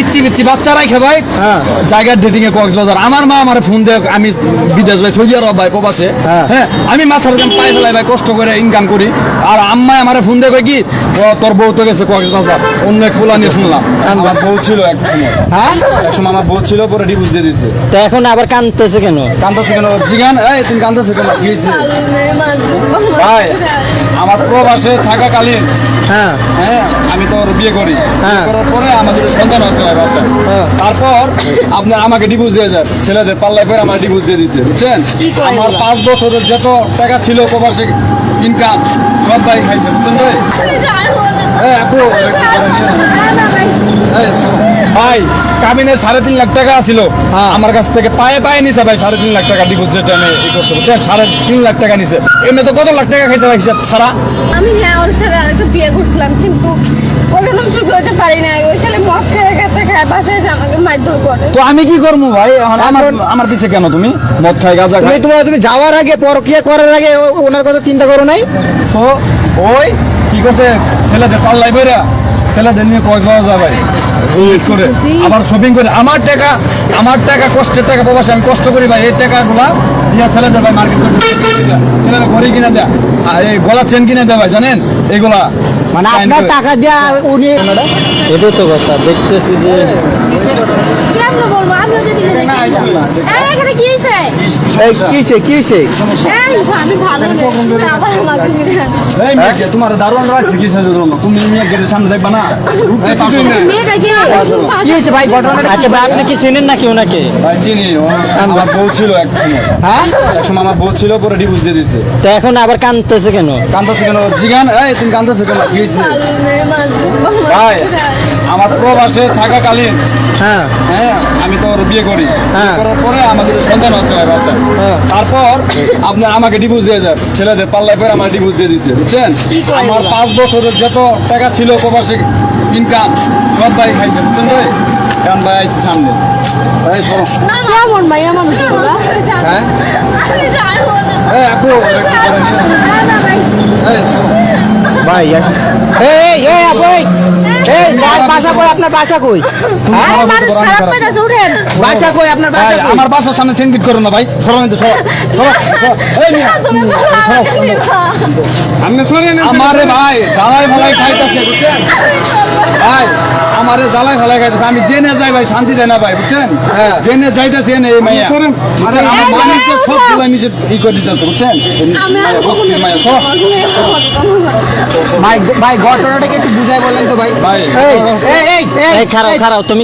পিচ্ছি পিচ্ছি বাচ্চা রাখে ভাই হ্যাঁ। জায়গার ডেটিং এ কক্সবাজার। আমার মা আমার ফোন দেয় আমি বিদেশ ভাই সৌদি আরব ভাই প্রবাসে। হ্যাঁ। হ্যাঁ আমি মাথার দাম পাই ফেলাই ভাই কষ্ট করে ইনকাম করি। আর আম্মা আমার ফোন দেয় কি তোর বউ তো গেছে কক্সবাজার। অন্য এক নিয়ে শুনলাম। আমার বউ ছিল এক হ্যাঁ? এক সময় আমার বউ ছিল পরে ডিভোর্স দিয়ে দিছে। তো এখন আবার কানতেছে কেন? কান্দাছে কেন? জিগান এই তুমি কান্দাছে কেন? কি হয়েছে? ভাই আমার প্রবাসে থাকাকালীন হ্যাঁ। হ্যাঁ আমি তো ওর বিয়ে করি। হ্যাঁ। করার পরে আমাদের সন্তান আছে হ্যাঁ। তারপর আপনার আমাকে ডিভোর্স দিয়ে যায় ছেলেদের পাল্লায় করে আমার ডিভোর্স দিয়ে দিচ্ছে বুঝছেন? আমার পাঁচ বছরের যত টাকা ছিল প্রবাসী ইনকাম সব ভাই খাইছে বুঝছেন ভাই? এই আপু। ভাই কাবিনের সাড়ে তিন লাখ টাকা ছিল হ্যাঁ। আমার কাছ থেকে পায়ে পায়ে নিছে ভাই সাড়ে তিন লাখ টাকা যেটা আমি ই করছে বুঝছেন? সাড়ে তিন লাখ টাকা নিছে। এমনি তো কত লাখ টাকা খাইছে ভাই হিসাব ছাড়া? আমি হ্যাঁ ওর ছেলে আরেকটা বিয়ে করছিলাম কিন্তু তো পারি না। ওই ছেলে মদ খেয়ে গেছে খায় বাসায় এসে আমাকে মারধর করে। তো আমি কি করব ভাই? এখন আমার এখন- আমার পিছে কেন তুমি? মদ খাই গাঁজা তুমি খাই তোমার তুমি যাওয়ার আগে পরকিয়া করার আগে ও- ওনার কথা চিন্তা করো নাই? তো ওই কি করছে? ছেলেদের পাল্লাই বেরা ছেলেদের নিয়ে কয় যাওয়া যায় ভাই। করে। আবার শপিং করে। আমার টাকা আমার টাকা কষ্টের টাকা প্রবাসে আমি কষ্ট করি ভাই এই টাকাগুলা দিয়া ছেলেদের ভাই মার্কেট করে ছেলেরা ঘরে কিনে দেয়। আর এই গলা চেন কিনে দেয় ভাই জানেন? এইগুলা মানে আপনার টাকা দিয়া উনি এটাই তো কথা দেখতেছি যে দারুণ তুমি না আপনি কি নাকি ওনাকে ভাই চিনি বউ ছিল হ্যাঁ আমার বউ ছিল পরে ডিভোর্স দিয়ে দিছে এখন আবার কানতেছে কেন কান্দাছে কেন জিগান এই তুমি কান্দাছে কেন কি। ভাই আমার প্রবাসে থাকাকালীন হ্যাঁ হ্যাঁ আমি তো বিয়ে করি হ্যাঁ। করার পরে আমাদের সন্তান আছে ভাই বাসায় হ্যাঁ। তারপর আপনার আমাকে ডিভোর্স দিয়ে যায় ছেলেদের পাল্লায় পরে আমার ডিভোর্স দিয়ে দিচ্ছে বুঝছেন আমার পাঁচ বছরের যত টাকা ছিল প্রবাসী ইনকাম সব ভাই খাইছে বুঝছেন ভাই এখন ভাই আইসি সামনে এই শোনো কেমন হ্যাঁ। এই আপু ভাই। ভাই এই আপু এই এই বা- বাসা কই? আপনার বাসা কই? আরে, মানুষ খারাপ পাইতাছে, উঠেন। বাসা কই? আপনার ভাই বাসা কই? আমার বাসার সামনে সেনকিট করো না ভাই। সরো সরো। এই মিয়া, নিবা। আমারে ভাই জ্বালাই ফালাই খাইতেছে বুঝছেন? ভাই আমারে জ্বালাই ফালাই খাইতেছে। আমি জেনে যাই ভাই শান্তি দেয় না ভাই বুঝছেন? হ্যাঁ। জেনে যাইতেছে এই মাইয়া? আমার মানুষ সব গুলাই মিশে ই করে দিতেছে বুঝছেন? আমি। ভাই ভাই ঘটনাটাকে একটু বুঝাই বলেন তো ভাই। ভাই। এই তুমি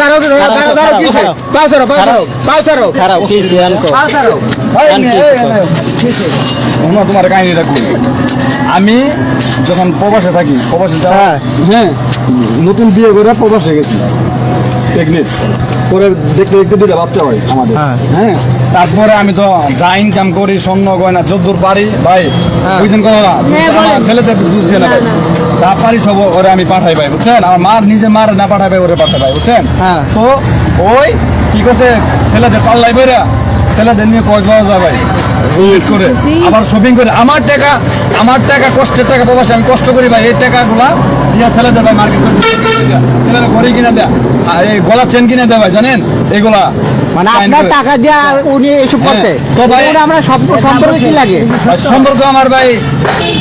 দাঁড়াও দাঁড়াও দাঁড়াও। পাও সরো পাও সরো পাও সরো কি সিয়ান কো পাও সরো তোমার কাহিনীটা কই? আমি যখন প্রবাসে থাকি প্রবাসে যাওয়া হ্যাঁ। হ্যাঁ নতুন বিয়ে করে প্রবাসে গেছি। প্রেগনেন্ট পরে দেখতে দেখতে দুটা বাচ্চা হয় আমাদের। হ্যাঁ। তারপরে আমি তো যা ইনকাম করি স্বর্ণ গয়না যদ্দূর পারি ভাই হ্যাঁ। বুঝছেন কথা হ্যাঁ। ছেলেদের দুধ না ভাই। যা পারি সব ওরে আমি পাঠাই ভাই বুঝছেন? আমার মার নিজে মার না পাঠাই ভাই ওরে পাঠাই ভাই বুঝছেন? হ্যাঁ। তো ওই কি করছে ছেলেদের পাল্লাই বেরা ছেলেদের নিয়ে যায় ভাই। করে। আবার শপিং করে। আমার টাকা আমার টাকা কষ্টের টাকা প্রবাসে আমি কষ্ট করি ভাই। এই টাকাগুলা দিয়া ছেলেদের ভাই মার্কেট করে ছেলেরা ঘড়ি কিনে দেয়। আর এই গলা চেন কিনে দেয় ভাই জানেন? এগুলা মানে আপনার টাকা দিয়া উনি এসব করছে? হ্যাঁ। তো ভাই- আমরা সম্পর্কে কি লাগে? সম্পর্ক আমার ভাই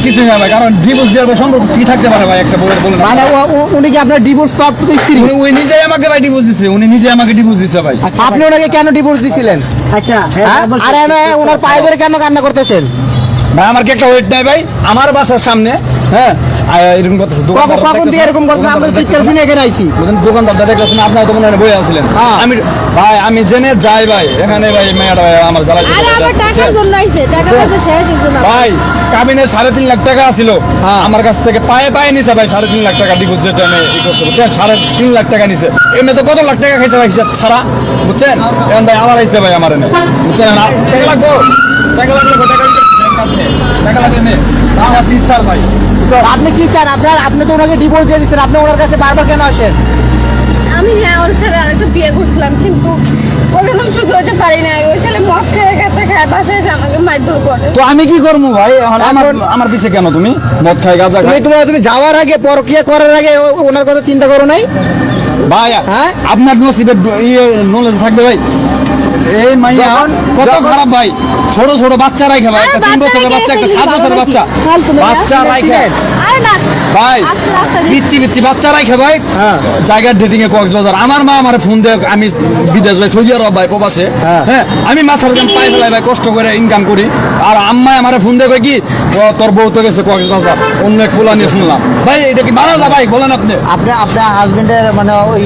কিছু না ভাই কারণ ডিভোর্স দেওয়ার সম্পর্ক কি থাকতে পারে ভাই? একটা বউয়ের বলে মানে ও- ও- উনি কি আপনার ডিভোর্স প্রাপ্ত স্ত্রী? উনি ওই নিজেই আমাকে ভাই ডিভোর্স দিছে। উনি নিজে আমাকে ডিভোর্স দিছে ভাই। আপনি ওনাকে কেন ডিভোর্স দিছিলেন? আচ্ছা হ্যাঁ? আর ওনার পায়ে ধরে কেন কান্না করতেছেন? ভাই আমার কি একটা ওয়েট নাই ভাই? আমার বাসার সামনে হ্যাঁ? এরকম করতেছে কখন দিয়ে এরকম করতেন আমরা চিৎকার শুনে এখানে আইছি। বুঝলেন দোকানদারটা দেখলেন আপনার তো মনে হয় বই আছিলেন। আমি ভাই আমি জেনে যাই ভাই এখানে ভাই মেয়েটা ভাই আমার জ্বালাই টাকার জন্য আইছে টাকা পয়সা শেষ না। ভাই কাবিনের সাড়ে তিন লাখ টাকা ছিল হ্যাঁ। আমার কাছ থেকে পায়ে পায়ে নিছে ভাই সাড়ে তিন লাখ টাকা ডিপোজিট আমি ই করছে বুঝছেন? সাড়ে তিন লাখ টাকা নিছে। এমনি তো কত লাখ টাকা খাইছে ভাই হিসাব ছাড়া বুঝছেন? এখন ভাই আমার আইছে ভাই আমার এনে বুঝছেন? লাগবো টাকা লাগবে টাকা লাগবে টাকা লাগবে নে আমার তিন স্যার ভাই। বুঝছ? আপনি কি চান? আপনার আপনি তো ওনাকে ডিভোর্স দিয়ে দিচ্ছেন আপনি ওনার কাছে বারবার কেন আসেন? আমি হ্যাঁ ওর ছেলে আরেকটা বিয়ে করছিলাম কিন্তু ওকে তো সুখী হতে পারি না। ওই ছেলে মদ খেয়ে গেছে খায় বাসায় এসে আমাকে মারধর করে। তো আমি কি করব ভাই? আমার এখন- আমার পিছে কেন তুমি? মদ খাই গাঁজা তুমি খাই তোমার তুমি যাওয়ার আগে পরকিয়া করার আগে ও- ওনার কথা চিন্তা করো নাই? ভাই হ্যাঁ? আপনার নসিবের ইয়ে নলেজ থাকবে ভাই। এই মাইয়া কত খারাপ ভাই। ছোট ছোট বাচ্চা রাখে ভাই একটা তিন বাচ্চা বছরের বাচ্চা একটা সাত বছরের বাচ্চা। বাচ্চা না ভাই। পিচ্ছি পিচ্ছি বাচ্চা রাখে ভাই। হ্যাঁ। জায়গার ডেটিং এ কক্সবাজার। আমার মা আমার ফোন দেয় আমি বিদেশ ভাই সৌদি আরব ভাই প্রবাসে। হ্যাঁ। হ্যাঁ আমি মাথার দাম পাই ফেলাই ভাই কষ্ট করে ইনকাম করি। আর আম্মাই আমার ফোন দেয় কয় কি ও, তোর বউ তো গেছে কক্সবাজার অন্য এক পোলা নিয়ে শুনলাম। ভাই এটা কি মারা যা ভাই? বলেন আপনি। আপনি আপনার হাজবেন্ডের মানে ওই